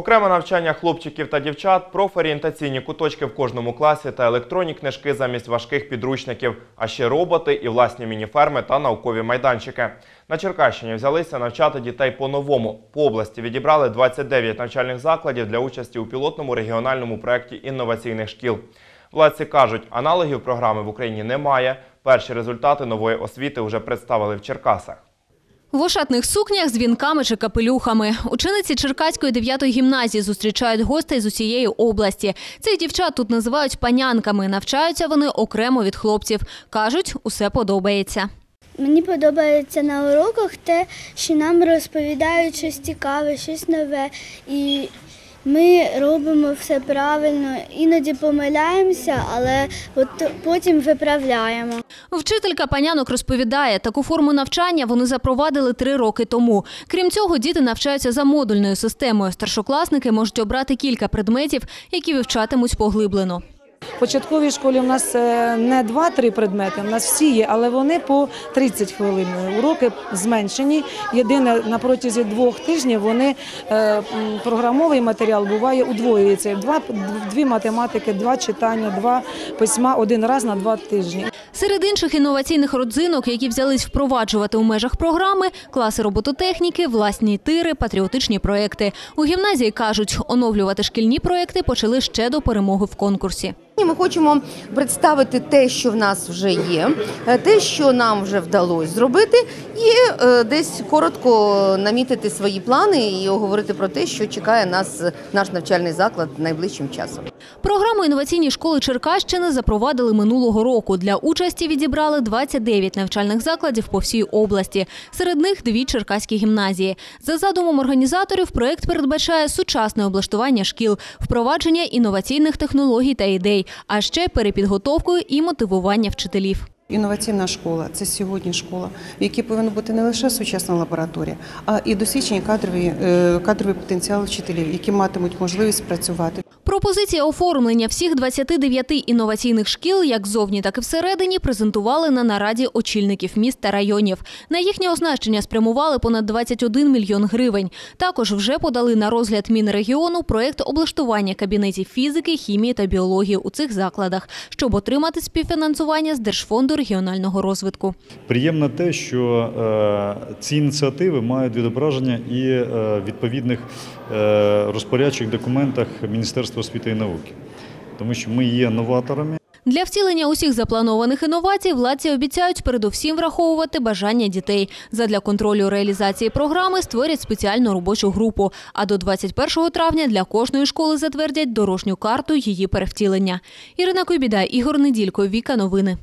Окреме навчання хлопчиків та дівчат, профорієнтаційні куточки в кожному класі та електронні книжки замість важких підручників, а ще роботи і власні мініферми та наукові майданчики. На Черкащині взялися навчати дітей по-новому. По області відібрали 29 навчальних закладів для участі у пілотному регіональному проєкті інноваційних шкіл. Владці кажуть, аналогів програми в Україні немає. Перші результати нової освіти вже представили в Черкасах. В ошатних сукнях з вінками чи капелюхами. Учениці Черкаської 9-ї гімназії зустрічають гостей з усієї області. Цих дівчат тут називають панянками. Навчаються вони окремо від хлопців. Кажуть, усе подобається. Мені подобається на уроках те, що нам розповідають щось цікаве, щось нове. І ми робимо все правильно. Іноді помиляємося, але от потім виправляємо. Вчителька панянок розповідає, таку форму навчання вони запровадили три роки тому. Крім цього, діти навчаються за модульною системою. Старшокласники можуть обрати кілька предметів, які вивчатимуть поглиблено. Початковій школі у нас е, не 2-3 предмети, у нас всі є, але вони по 30 хвилин. Уроки зменшені. Єдине, на протязі двох тижнів вони е, програмовий матеріал буває удвоюється. Два, дві математики, два читання, два письма один раз на два тижні. Серед інших інноваційних родзинок, які взялись впроваджувати у межах програми, класи робототехніки, власні тири, патріотичні проекти. У гімназії кажуть, оновлювати шкільні проекти почали ще до перемоги в конкурсі. Ми хочемо представити те, що в нас вже є, е, те, що нам вже вдалося зробити, і е, десь коротко намітити свої плани і говорити про те, що чекає нас наш навчальний заклад найближчим часом. Програму інноваційні школи Черкащини запровадили минулого року. Для участі відібрали 29 навчальних закладів по всій області. Серед них дві черкаські гімназії. За задумом організаторів, проект передбачає сучасне облаштування шкіл, впровадження інноваційних технологій та ідей, а ще перепідготовку і мотивування вчителів. Інноваційна школа це сьогодні школа, в якій повинна бути не лише сучасна лабораторія, а і досвідчені кадрові е, кадровий потенціал вчителів, які матимуть можливість працювати. Пропозиція оформлення всіх 29 інноваційних шкіл, як зовні, так і всередині, презентували на нараді очільників міст та районів. На їхнє оснащення спрямували понад 21 мільйон гривень. Також вже подали на розгляд Мінрегіону проєкт облаштування кабінетів фізики, хімії та біології у цих закладах, щоб отримати співфінансування з Держфонду регіонального розвитку. Приємно те, що е, ці ініціативи мають відображення і е, відповідних е, розпорядчих документах Міністерства освіти і науки, тому що ми є новаторами. Для втілення усіх запланованих інновацій владці обіцяють передусім враховувати бажання дітей. Задля контролю реалізації програми створять спеціальну робочу групу. А до 21 травня для кожної школи затвердять дорожню карту її перевтілення. Ірина Кобіда, Ігор Неділько, Віка Новини.